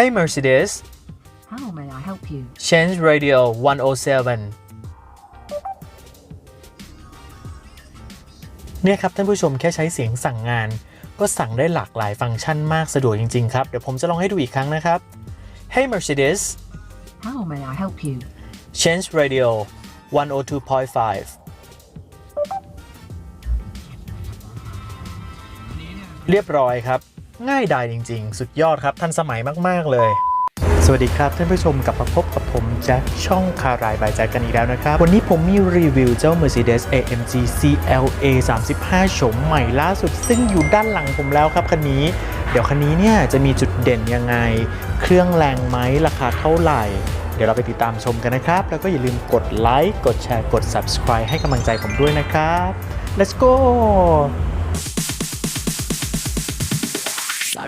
Hey Mercedes How may I help you? change radio 107เนี่ยครับท่านผู้ชมแค่ใช้เสียงสั่งงาน ก็สั่งได้หลากหลายฟังก์ชันมากสะดวกจริง ๆ ครับ เดี๋ยวผมจะลองให้ดูอีกครั้งนะครับ Hey Mercedes How may I help you? change radio 102.5เรียบร้อยครับ ง่ายดายจริง ๆ สุดยอดครับทันสมัยมาก ๆ เลย สวัสดีครับท่านผู้ชมกลับมาพบกับผมแจ็คช่องคารายบายแจ็คกันอีกแล้วนะครับ วันนี้ผมมีรีวิวเจ้า Mercedes AMG CLA 35โฉมใหม่ล่าสุด ซึ่งอยู่ด้านหลังผมแล้วครับคันนี้ เดี๋ยวคันนี้เนี่ยจะมีจุดเด่นยังไง เครื่องแรงไหมราคาเท่าไหร่เดี๋ยวเราไปติดตามชมกันนะครับ แล้วก็อย่าลืมกดไลค์ กดแชร์ กด subscribe ให้กำลังใจผมด้วยนะครับ let's go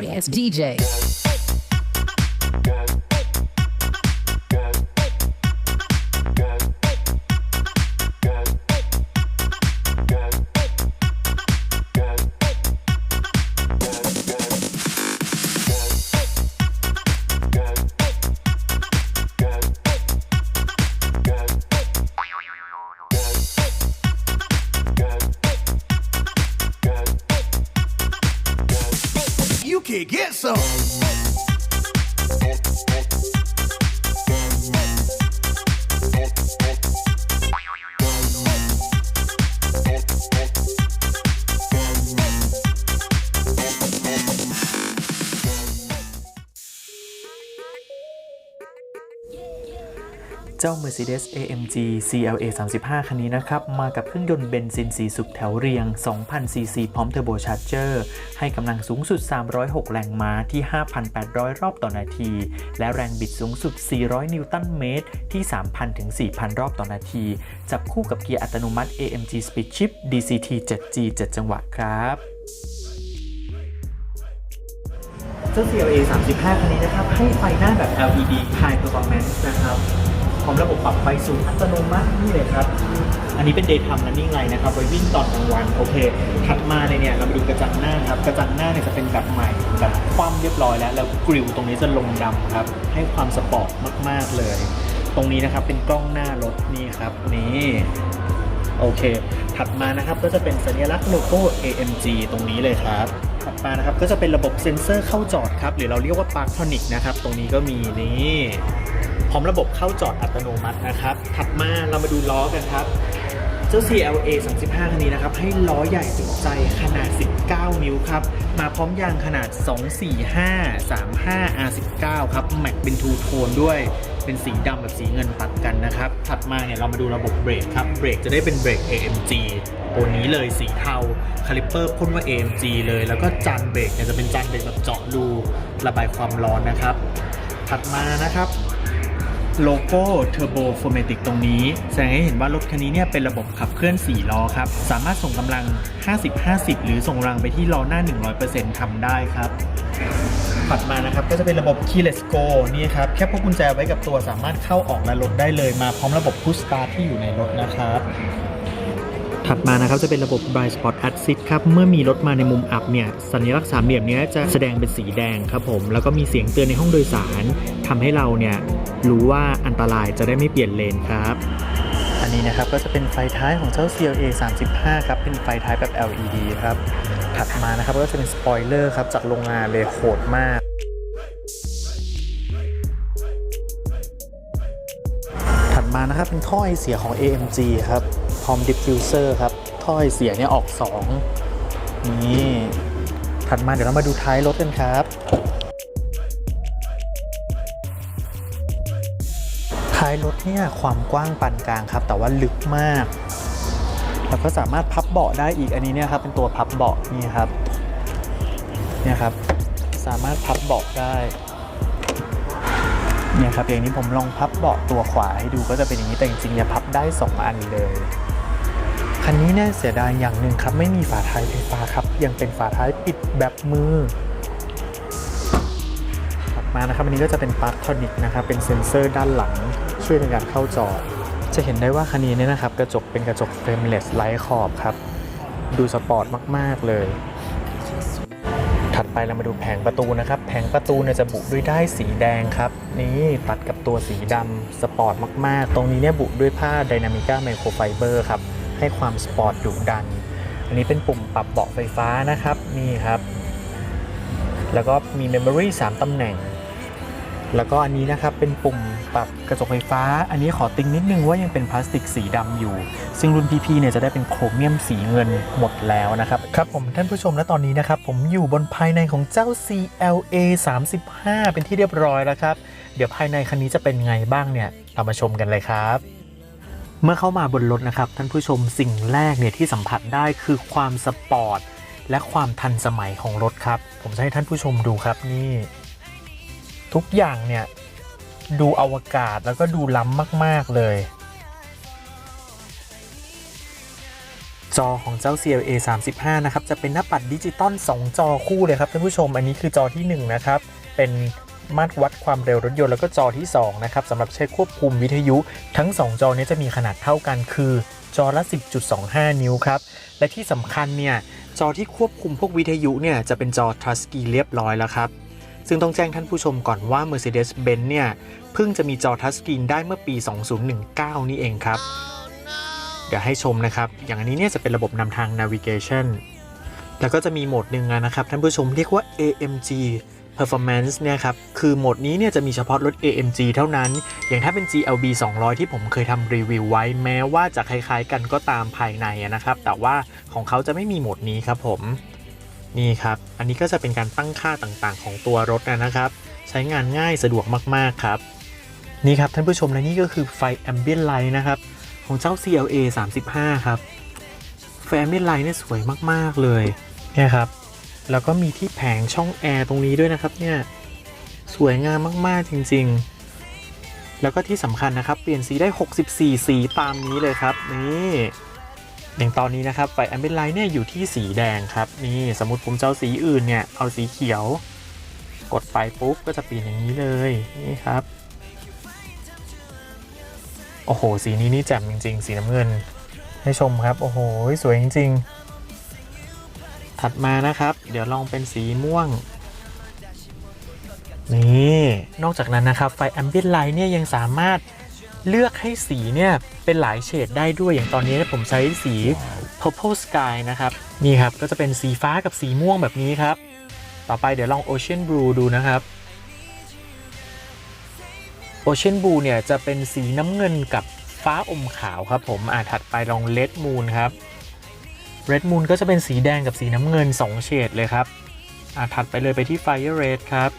Sorry, it's DJ. Get some. Yeah. เจ้า Mercedes AMG CLA 35 คันนี้นะครับ มากับเครื่องยนต์เบนซิน 4 สูบแถวเรียง 2,000 ซีซี พร้อมเทอร์โบชาร์เจอร์ ให้กำลังสูงสุด 306 แรงม้าที่ 5,800 รอบต่อนาที และแรงบิดสูงสุด 400 นิวตันเมตร ที่ 3,000 ถึง 4,000 รอบต่อนาที จับคู่กับเกียร์อัตโนมัติ AMG Speed Shift DCT 7G 7 จังหวะครับเจ้า CLA 35 คันนี้นะครับ ให้ไฟหน้าแบบ LED High Performance นะครับ ร้อมระบบปรับไฟสูงอัตโนมัตินี่เลยครับ อันนี้เป็น Daytime Running Light นะครับ ไว้วิ่งตอนกลางวัน โอเค ถัดมาเลยเนี่ย เรามาดูกระจังหน้าครับ กระจังหน้าเนี่ยจะเป็นแบบใหม่ แบบคว่ำเรียบร้อยแล้ว แล้วกริลตรงนี้จะลงดำครับ ให้ความสปอร์ตมาก ๆ เลย ตรงนี้นะครับ เป็นกล้องหน้ารถนี่ครับ นี่โอเค ถัดมานะครับก็จะเป็นสัญลักษณ์โลโก้ AMG ตรงนี้เลยครับ ถัดมานะครับก็จะเป็นระบบเซ็นเซอร์เข้าจอดครับ หรือเราเรียกว่า Parktonic นะครับ ตรงนี้ก็มีนี่ พร้อมระบบเข้าจอดอัตโนมัตินะครับ ถัดมาเรามาดูล้อกันครับ เจ้า CLA 35 คันนี้นะครับ ให้ล้อใหญ่จุใจขนาด 19 นิ้วครับ มาพร้อมยางขนาด 245 35 R19 ครับ แม็กเป็นทูโทนด้วยเป็นสีดำกับสีเงินตัดกันนะครับ ถัดมาเนี่ยเรามาดูระบบเบรกครับ เบรกจะได้เป็นเบรก AMG ตัวนี้เลยสีเทาคาลิปเปอร์พ่นว่า AMG เลย แล้วก็จานเบรกเนี่ยจะเป็นจานเบรกแบบเจาะรูระบายความร้อนนะครับ ถัดมานะครับ โลโก้เทอร์โบโฟเมติกตรงนี้ แสดงให้เห็นว่ารถคันนี้เนี่ยเป็นระบบขับเคลื่อน 4 ล้อครับ สามารถส่งกำลัง 50-50 หรือส่งกำลังไปที่ล้อหน้า 100%ทำได้ครับถัดมานะครับก็จะเป็นระบบ Keyless Go นี่ครับแค่พกกุญแจไว้กับตัวสามารถเข้าออกและลดได้เลยมาพร้อมระบบ Push Start ที่อยู่ในรถนะครับ ถัดมานะครับจะเป็นระบบ Blind Spot Assist ครับ เมื่อมีรถมาในมุมอับเนี่ยสัญลักษณ์สามเหลี่ยมนี้จะแสดงเป็นสีแดงครับผม แล้วก็มีเสียงเตือนในห้องโดยสารทำให้เราเนี่ยรู้ว่าอันตรายจะได้ไม่เปลี่ยนเลนครับอันนี้นะครับก็จะเป็นไฟท้ายของเจ้า CLA 35 ครับเป็นไฟท้ายแบบ LED ครับ ถัดมานะครับก็จะเป็นสปอยเลอร์ครับจากโรงงานเลยโหดมาก ถัดมานะครับเป็นท่อไอเสียของ AMG ครับ Tom Diffuser ครับท่อไอเสียเนี่ยออก 2 นี่ ถัดมาเดี๋ยวเรามาดูท้ายรถกันครับ ท้ายรถเนี่ยความกว้างปานกลางครับ แต่ว่าลึกมาก แล้วก็สามารถพับเบาะได้อีกอันนี้เนี่ยครับ เป็นตัวพับเบาะนี่ครับเนี่ยครับ สามารถพับเบาะได้เนี่ยครับอย่างนี้ผมลองพับเบาะตัวขวาให้ดูก็จะเป็นอย่างนี้แต่จริงๆเนี่ยพับได้ 2 อันเลย คันนี้เนี่ยเสียดายอย่างหนึ่งครับ ไม่มีฝาท้ายไฟฟ้าครับ ยังเป็นฝาท้ายปิดแบบมือถัดมานะครับอันนี้ก็จะเป็นปาร์คทอนิกนะครับเป็นเซ็นเซอร์ด้านหลังช่วยในการเข้าจอด จะเห็นได้ว่าคันนี้เนี่ยนะครับ กระจกเป็นกระจกเฟรมเลสไร้ขอบครับ ดูสปอร์ตมาก ๆ เลย ถัดไปเรามาดูแผงประตูนะครับ แผงประตูเนี่ยจะบุด้วยได้ายสีแดงครับ นี่ตัดกับตัวสีดำสปอร์ตมาก ๆ ตรงนี้เนี่ยบุด้วยผ้า Dynamica Microfiber ครับ ให้ความสปอร์ตดุดัน อันนี้เป็นปุ่มปรับเบาะไฟฟ้านะครับ นี่ครับ แล้วก็มี Memory 3ตำแหน่ง แล้วก็อันนี้นะครับเป็นปุ่มปรับกระจกไฟฟ้า อันนี้ขอติ้งนิดนึงว่ายังเป็นพลาสติกสีดำอยู่ ซึ่งรุ่น PP เนี่ยจะได้เป็นโครเมียมสีเงินหมดแล้วนะครับครับผมท่านผู้ชมและตอนนี้นะครับ ผมอยู่บนภายในของเจ้า CLA 35 เป็นที่เรียบร้อยแล้วครับ เดี๋ยวภายในคันนี้จะเป็นไงบ้างเนี่ยเรามาชมกันเลยครับ เมื่อเข้ามาบนรถนะครับท่านผู้ชมสิ่งแรกเนี่ยที่สัมผัสได้คือความสปอร์ตและความทันสมัยของรถครับ ผมจะให้ท่านผู้ชมดูครับนี่ ทุกอย่างเนี่ยดูอวกาศแล้วก็ดูล้ำมาก ๆ เลย จอของเจ้า CLA 35 นะครับ จะเป็นหน้าปัดดิจิตอล2 จอคู่เลยครับท่านผู้ชม อันนี้คือจอที่ 1 นะครับ เป็น มาตรวัดความเร็วรถยนต์แล้วก็จอที่2นะครับสำหรับใช้ควบคุมวิทยุ ทั้ง 2 จอนี้จะมีขนาดเท่ากันคือจอละ 10.25 นิ้วครับ และที่สำคัญเนี่ย จอที่ควบคุมพวกวิทยุเนี่ย จะเป็นจอ Touch Screen เรียบร้อยแล้วครับ ซึ่งต้องแจ้งท่านผู้ชมก่อนว่า Mercedes-Benz เนี่ย เพิ่งจะมีจอทัชสกรีนได้เมื่อปี 2019 นี่เองครับ เดี๋ยวให้ชมนะครับ อย่างอันนี้เนี่ยจะเป็นระบบนำทาง navigation แล้วก็จะมีโหมดหนึ่งนะครับท่านผู้ชมเรียกว่า AMG Performance เนี่ยครับ คือโหมดนี้เนี่ยจะมีเฉพาะรถ AMG เท่านั้น อย่างถ้าเป็น GLB 200 ที่ผมเคยทำรีวิวไว้แม้ว่าจะคล้ายๆกันก็ตามภายในนะครับ แต่ว่าของเขาจะไม่มีโหมดนี้ครับผม นี่ครับ อันนี้ก็จะเป็นการตั้งค่าต่างๆ ของตัวรถนะครับ ใช้งานง่ายสะดวกมากๆครับนี่ครับท่านผู้ชมและนี่ก็คือไฟ Ambient Light นะครับของเจ้า CLA 35 ครับ ไฟ Ambient Light เนี่ยสวยมากๆเลยเนี่ยครับ แล้วก็มีที่แผงช่องแอร์ตรงนี้ด้วยนะครับเนี่ย สวยงามมากๆจริงๆ แล้วก็ที่สำคัญนะครับ เปลี่ยนสีได้ 64 สีตามนี้เลยครับ นี่อย่างตอนนี้นะครับไฟ Ambient Light เนี่ยอยู่ที่สีแดงครับ นี่สมมติผมจะเอาสีอื่นเนี่ย เอาสีเขียว กดไปปุ๊บก็จะเปลี่ยนอย่างนี้เลยนี่ครับ โอ้โห สีนี้นี่แจ่มจริง ๆ สีน้ำเงิน ให้ชมครับ โอ้โห สวยจริง ๆ ถัดมานะครับ เดี๋ยวลองเป็นสีม่วง นี่ นอกจากนั้นนะครับไฟ Ambient Light เนี่ยยังสามารถเลือกให้สีเนี่ยเป็นหลายเฉดได้ด้วยอย่างตอนนี้ผมใช้สี Purple Sky นะครับ นี่ครับก็จะเป็นสีฟ้ากับสีม่วงแบบนี้ครับ ต่อไปเดี๋ยวลอง Ocean Blue ดูนะครับ Ocean Blue เนี่ยจะเป็นสีน้ำเงินกับฟ้าอมขาวครับผมอ่าถัดไปลอง Red Moon ครับ Red Moon ก็จะเป็นสีแดงกับสีน้ำเงิน 2 เฉดเลยครับอ่าถัดไปเลยไปที่ Fire Red ครับ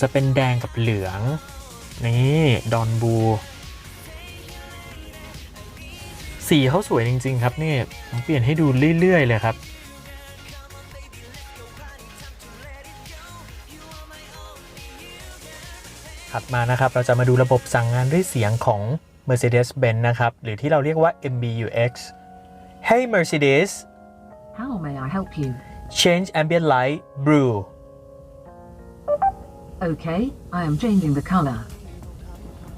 จะเป็นแดงกับเหลือง นี่ดอนบู สีเขาสวยจริง ๆ ครับนี่ผมเปลี่ยนให้ดูเรื่อย ๆ เลยครับถัดมานะครับเราจะมาดูระบบสั่งงานด้วยเสียงของ Mercedes-Benz นะครับ หรือที่เราเรียกว่า MBUX Hey Mercedes How may I help you? change ambient light blue Okay, I am changing the color.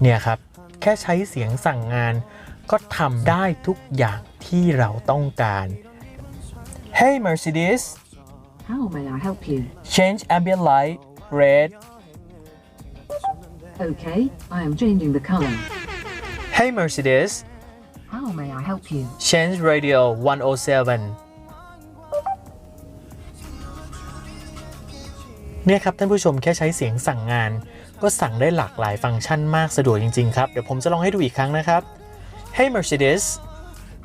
เนี่ยครับ แค่ใช้เสียงสั่งงาน ก็ทำได้ทุกอย่างที่เราต้องการ Hey Mercedes How may I help you? change ambient light red Okay, I am changing the color. Hey Mercedes How may I help you? change radio 107 เนี่ยครับท่านผู้ชมแค่ใช้เสียงสั่งงาน ก็สั่งได้หลากหลายฟังก์ชันมากสะดวกจริง ๆ ครับ เดี๋ยวผมจะลองให้ดูอีกครั้งนะครับ Hey Mercedes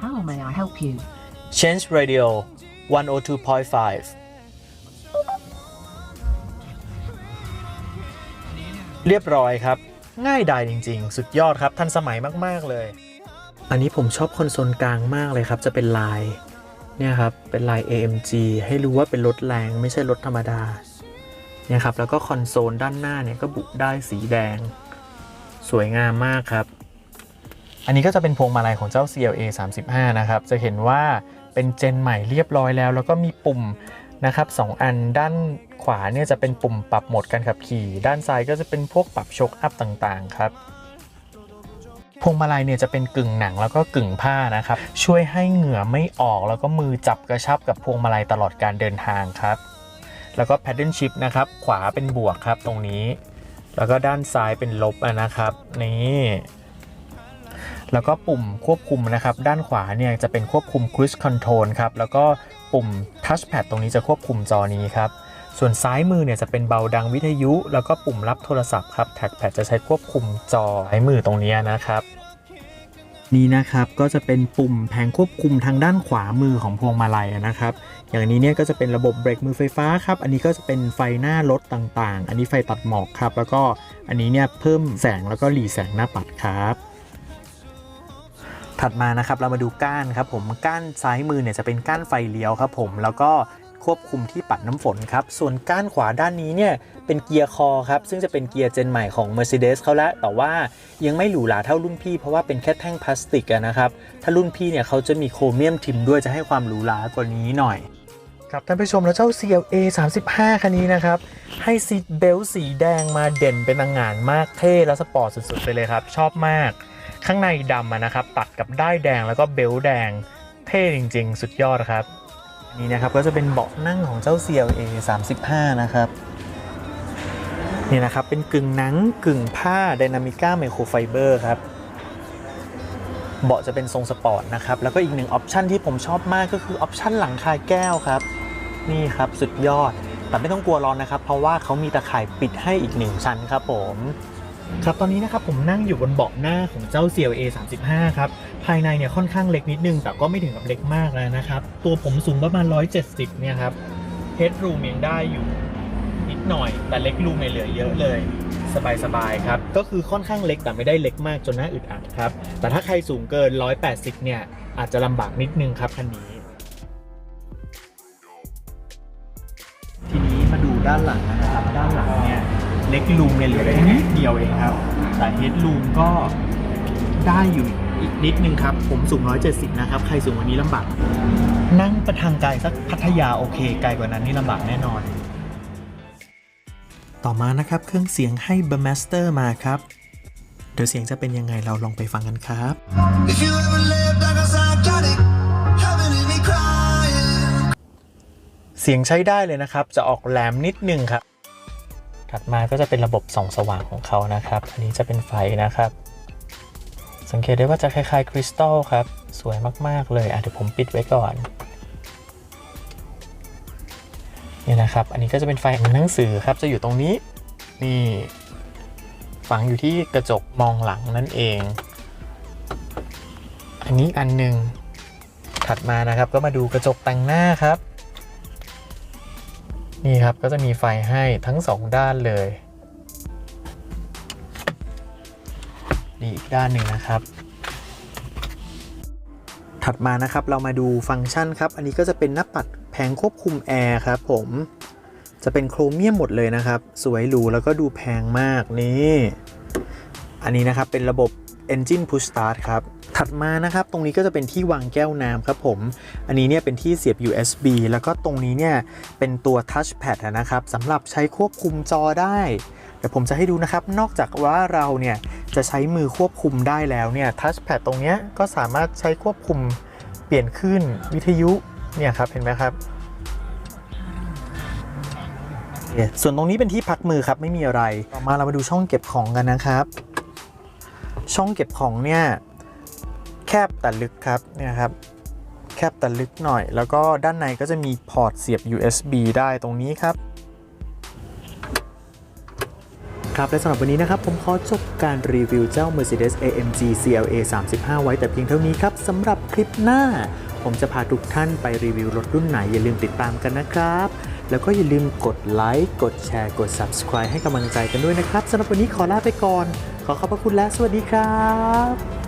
How may I help you? change radio 102.5เรียบร้อยครับ ง่ายดายจริง ๆ สุดยอดครับ ทันสมัยมาก ๆ เลย อันนี้ผมชอบคอนโซลกลางมากเลยครับ จะเป็นลายเนี่ยครับ เป็นลาย AMG ให้รู้ว่าเป็นรถแรงไม่ใช่รถธรรมดาเนี่ยครับ แล้วก็คอนโซลด้านหน้าเนี่ยก็บุได้สีแดง สวยงามมากครับ อันนี้ก็จะเป็นพวงมาลัยของเจ้า CLA 35 นะครับ จะเห็นว่าเป็นเจนใหม่เรียบร้อยแล้ว แล้วก็มีปุ่มนะครับสองอันด้านขวาเนี่ยจะเป็นปุ่มปรับโหมดการขับขี่ ด้านซ้ายก็จะเป็นพวกปรับโชคอัพต่างๆ ครับ พวงมาลัยเนี่ยจะเป็นกึ่งหนังแล้วก็กึ่งผ้านะครับ ช่วยให้เหงื่อไม่ออกแล้วก็มือจับกระชับกับพวงมาลัยตลอดการเดินทางครับ แล้วก็ paddle shift นะครับ ขวาเป็นบวกครับตรงนี้ แล้วก็ด้านซ้ายเป็นลบนะครับ นี่แล้วก็ปุ่มควบคุมนะครับ ด้านขวาเนี่ยจะเป็นควบคุม cruise control ครับ แล้วก็ปุ่ม touchpad ตรงนี้จะควบคุมจอนี้ครับ ส่วนซ้ายมือเนี่ยจะเป็นเบาดังวิทยุ แล้วก็ปุ่มรับโทรศัพท์ครับ trackpad จะใช้ควบคุมจอซ้ายมือตรงนี้นะครับ นี่นะครับก็จะเป็นปุ่มแผงควบคุมทางด้านขวามือของพวงมาลัยนะครับ อย่างนี้เนี่ยก็จะเป็นระบบเบรกมือไฟฟ้าครับ อันนี้ก็จะเป็นไฟหน้ารถต่างๆ อันนี้ไฟตัดหมอกครับ แล้วก็อันนี้เนี่ยเพิ่มแสงแล้วก็หลีแสงหน้าปัดครับถัดมานะครับเรามาดูก้านครับผมก้านซ้ายมือเนี่ยจะเป็นก้านไฟเลี้ยวครับผมแล้วก็ ควบคุมที่ปัดน้ำฝนครับ ส่วนก้านขวาด้านนี้เนี่ยเป็นเกียร์คอครับ ซึ่งจะเป็นเกียร์เจนใหม่ของ Mercedes เขาแล้วแต่ว่ายังไม่หรูหราเท่ารุ่นพี่ เพราะว่าเป็นแค่แท่งพลาสติกะนะครับ ถ้ารุ่นพี่เนี่ยเขาจะมีโครเมียมทิมด้วยจะให้ความหรูหรากว่านี้หน่อยครับท่านผู้ชมแล้วเจ้า CLA 35 คันนี้นะครับ ให้ซีทเบลสีแดงมาเด่นเป็นต่างงานมากเท่และสปอร์ตสุดๆ ไปเลยครับ ชอบมาก ข้างในดำนะครับ ตัดกับด้ายแดงแล้วก็เบลต์แดง เท่จริง ๆ สุดยอดครับ นี่นะครับก็จะเป็นเบาะนั่งของเจ้า CLA 35 นะครับนี่นะครับเป็นกึ่งหนังกึ่งผ้า Dynamica Microfiber ครับเบาะจะเป็นทรงสปอร์ตนะครับแล้วก็อีกหนึ่งออปชันที่ผมชอบมากก็คือออปชันหลังคาแก้วครับ นี่ครับสุดยอดแต่ไม่ต้องกลัวร้อนนะครับ เพราะว่าเขามีตะข่ายปิดให้อีกหนึ่งชั้นครับผม ครับตอนนี้นะครับผมนั่งอยู่บนเบาะหน้าของเจ้า CLA 35 ครับ ภายในเนี่ยค่อนข้างเล็กนิดนึง แต่ก็ไม่ถึงกับเล็กมากแล้วนะครับ ตัวผมสูงประมาณ 170 เนี่ยครับเฮดรูมยังได้อยู่นิดหน่อย แต่เล็กรูมเนี่ยเหลือเยอะเลย สบายๆครับ ก็คือค่อนข้างเล็กแต่ไม่ได้เล็กมากจนน่าอึดอัดครับ แต่ถ้าใครสูงเกิน 180 เนี่ยอาจจะลำบากนิดนึงครับคันนี้ ทีนี้มาดูด้านหลังนะ เนี่ยเล็กรูมเนี่ยเหลือแค่นิดเดียวเองครับ แต่เฮดรูมก็ได้อยู่อีกนิดนึงครับ ผมสูง 170 นะครับ ใครสูงกวันนี้ลำบาก นั่งประทังไกลสักพัทยาโอเค ไกลกว่านั้นนี่ลำบากแน่นอน ต่อมานะครับเครื่องเสียงให้ b e r m a s t e r มาครับ เดี๋ยวเสียงจะเป็นยังไงเราลองไปฟังกันครับ If you ever lived like a psychotic, having me crying. เสียงใช้ได้เลยนะครับ จะออกแหลมนิดนึงครับ ถัดมาก็จะเป็นระบบส่องสว่างของเขานะครับ อันนี้จะเป็นไฟนะครับ สังเกตได้ว่าจะคล้ายๆคริสตัลครับ สวยมากๆเลยอะเดี๋ยวผมปิดไว้ก่อนนี่นะครับ อันนี้ก็จะเป็นไฟของหนังสือครับ จะอยู่ตรงนี้ นี่ฝังอยู่ที่กระจกมองหลังนั่นเอง อันนี้อันหนึ่งถัดมานะครับ ก็มาดูกระจกแต่งหน้าครับ นี่ครับก็จะมีไฟให้ทั้งสองด้านเลยนี่อีกด้านหนึ่งนะครับ ถัดมานะครับเรามาดูฟังก์ชันครับ อันนี้ก็จะเป็นหน้าปัดแผงควบคุมแอร์ครับผมจะเป็นโครเมียมหมดเลยนะครับ สวยหรูแล้วก็ดูแพงมากนี่ อันนี้นะครับเป็นระบบ Engine Push Start ครับ ถัดมานะครับตรงนี้ก็จะเป็นที่วางแก้วน้ำครับผม อันนี้เนี่ยเป็นที่เสียบ USB แล้วก็ตรงนี้เนี่ยเป็นตัว Touchpad นะครับสำหรับใช้ควบคุมจอได้เดี๋ยวผมจะให้ดูนะครับ นอกจากว่าเราเนี่ยจะใช้มือควบคุมได้แล้วเนี่ย Touchpad ตรงเนี้ยก็สามารถใช้ควบคุมเปลี่ยนขึ้นวิทยุเนี่ยครับเห็นไหมครับส่วนตรงนี้เป็นที่พักมือครับไม่มีอะไร ต่อมาเรามาดูช่องเก็บของกันนะครับ ช่องเก็บของเนี่ย แคบแต่ลึกครับเนี่ยครับแคบแต่ลึกหน่อย แล้วก็ด้านในก็จะมีพอร์ตเสียบ USB ได้ตรงนี้ครับ ครับและสำหรับวันนี้นะครับ ผมขอจบการรีวิวเจ้า Mercedes AMG CLA 35 ไว้แต่เพียงเท่านี้ครับสำหรับคลิปหน้า ผมจะพาทุกท่านไปรีวิวรถรุ่นไหน อย่าลืมติดตามกันนะครับ แล้วก็อย่าลืมกดไลค์กดแชร์กด Subscribe ให้กำลังใจกันด้วยนะครับสำหรับวันนี้ขอลาไปก่อน ขอขอบพระคุณและสวัสดีครับ